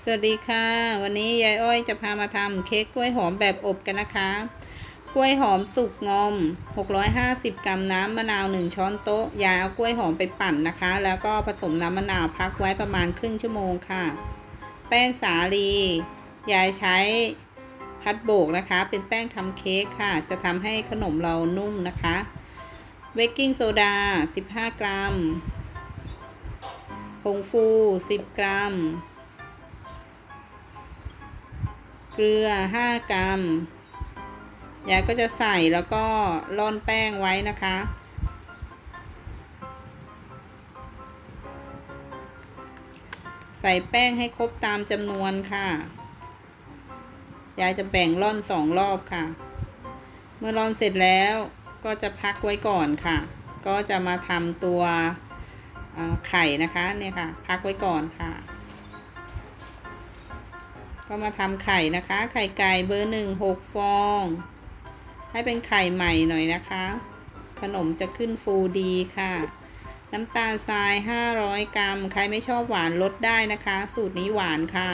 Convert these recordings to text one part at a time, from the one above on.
สวัสดีค่ะ วันนี้ยายอ้อยจะพามาทำเค้กกล้วยหอมแบบอบกันนะคะ กล้วยหอมสุกงอม 650 กรัมน้ำมะนาว 1 ช้อนโต๊ะยายเอากล้วยหอมไปปั่นนะคะ แล้วก็ผสมน้ำมะนาวพักไว้ประมาณครึ่งชั่วโมงค่ะ แป้งสาลียายใช้พัดโบกนะคะ เป็นแป้งทำเค้กค่ะ จะทำให้ขนมเรานุ่มนะคะเบกกิ้งโซดา 15 กรัมผงฟู 10 กรัม เกลือ 5 กรัม ยายก็จะใส่แล้วก็ร่อนแป้งไว้นะคะ ใส่แป้งให้ครบตามจำนวนค่ะ ยายจะแบ่งร่อนสองรอบค่ะ เมื่อร่อนเสร็จแล้วก็จะพักไว้ก่อนค่ะ ก็จะมาทำตัวไข่นะคะเนี่ยค่ะ พักไว้ก่อนค่ะ ก็มาทำไข่นะคะ ไข่ไก่เบอร์หนึ่งหกฟอง ให้เป็นไข่ใหม่หน่อยนะคะ ขนมจะขึ้นฟูดีค่ะ น้ำตาลทราย 500 กรัม ใครไม่ชอบหวานลดได้นะคะ สูตรนี้หวานค่ะ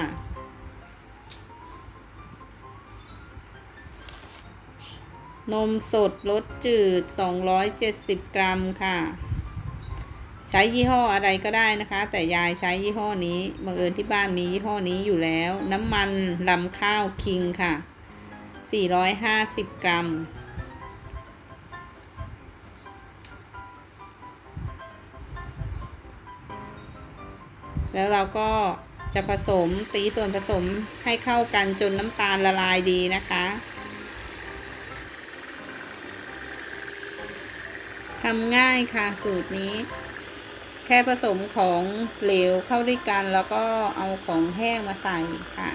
นมสดรสจืด 270 กรัมค่ะ ใช้ยี่ห้ออะไรก็ได้นะคะ แต่ยายใช้ยี่ห้อนี้บังเอิญที่บ้านมียี่ห้อนี้อยู่แล้ว น้ำมันลำข้าวคิงค่ะ 450 กรัม แล้วเราก็จะผสมตีส่วนผสมให้เข้ากันจนน้ำตาลละลายดีนะคะทำง่ายค่ะสูตรนี้ แค่ผสมของเหลวเข้าด้วยกันแล้วก็เอาของแห้งมาใส่ค่ะ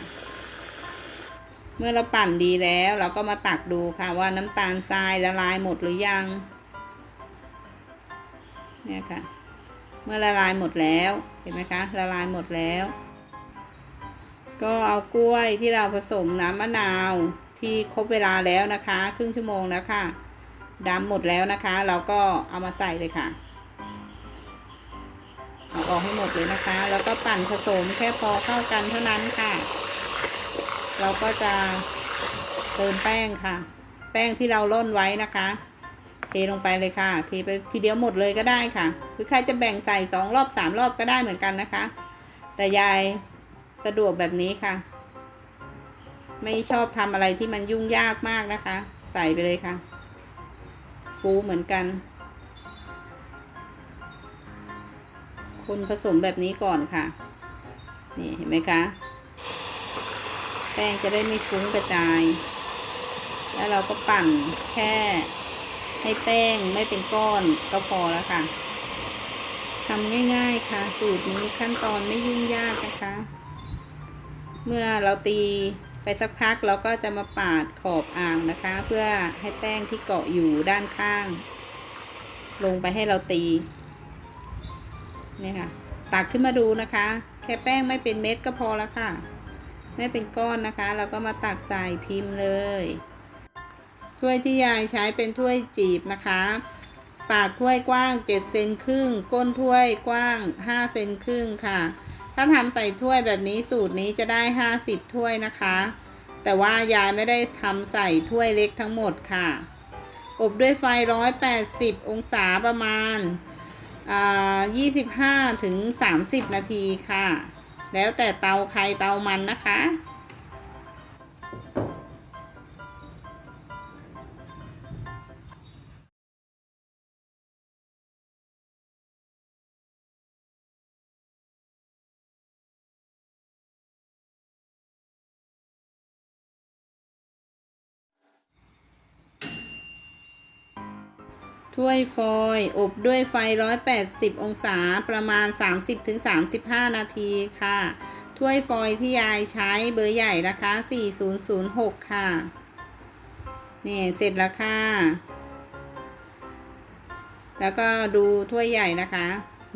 เมื่อเราปั่นดีแล้ว เราก็มาตักดูค่ะว่าน้ำตาลทรายละลายหมดหรือยัง เนี่ยค่ะ เมื่อละลายหมดแล้วเห็นไหมคะ ละลายหมดแล้ว ก็เอากล้วยที่เราผสมน้ำมะนาวที่ครบเวลาแล้วนะคะ ครึ่งชั่วโมงแล้วค่ะดำหมดแล้วนะคะ เราก็เอามาใส่เลยค่ะ เอาออกให้หมดเลยนะคะ แล้วก็ปั่นผสมแค่พอเข้ากันเท่านั้นค่ะ เราก็จะเติมแป้งค่ะ แป้งที่เราล่นไว้นะคะ เทลงไปเลยค่ะ เทไปทีเดียวหมดเลยก็ได้ค่ะ หรือใครจะแบ่งใส่สองรอบสามรอบก็ได้เหมือนกันนะคะ แต่ยายสะดวกแบบนี้ค่ะ ไม่ชอบทำอะไรที่มันยุ่งยากมากนะคะ ใส่ไปเลยค่ะ ฟูเหมือนกัน คนผสมแบบนี้ก่อนค่ะ นี่เห็นไหมคะแป้งจะได้ไม่ฟุ้งกระจาย แล้วเราก็ปั่นแค่ให้แป้งไม่เป็นก้อนก็พอแล้วค่ะทำง่ายๆค่ะ สูตรนี้ขั้นตอนไม่ยุ่งยากนะคะ เมื่อเราตีไปสักพักเราก็จะมาปาดขอบอ่างนะคะ เพื่อให้แป้งที่เกาะอยู่ด้านข้าง ลงไปให้เราตี เนี่ยค่ะ ตักขึ้นมาดูนะคะ แค่แป้งไม่เป็นเม็ดก็พอแล้วค่ะ ไม่เป็นก้อนนะคะ เราก็มาตักใส่พิมพ์เลย ถ้วยที่ยายใช้เป็นถ้วยจีบนะคะ ปากถ้วยกว้าง7เซนครึ่ง ก้นถ้วยกว้าง5เซนครึ่งค่ะ ถ้าทำใส่ถ้วยแบบนี้สูตรนี้จะได้ 50 ถ้วยนะคะ แต่ว่ายายไม่ได้ทำใส่ถ้วยเล็กทั้งหมดค่ะ อบด้วยไฟ 180 องศาประมาณ 25ถึง30นาทีค่ะ แล้วแต่เตาใครเตามันนะคะ ถ้วยฟอยล์อบด้วยไฟ 180 องศาประมาณ 30-35 นาทีค่ะ ถ้วยฟอยล์ที่ยายใช้เบอร์ใหญ่นะคะ4006 ค่ะ นี่เสร็จแล้วค่ะ แล้วก็ดูถ้วยใหญ่นะคะ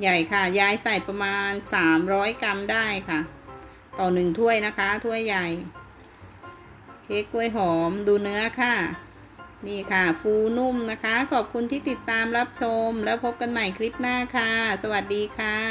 ใหญ่ค่ะ ยายใส่ประมาณ 300 กรัมได้ค่ะ ต่อหนึ่งถ้วยนะคะ ถ้วยใหญ่ เค้กกล้วยหอมดูเนื้อค่ะ นี่ค่ะ ฟูนุ่มนะคะ ขอบคุณที่ติดตามรับชม แล้วพบกันใหม่คลิปหน้าค่ะ สวัสดีค่ะ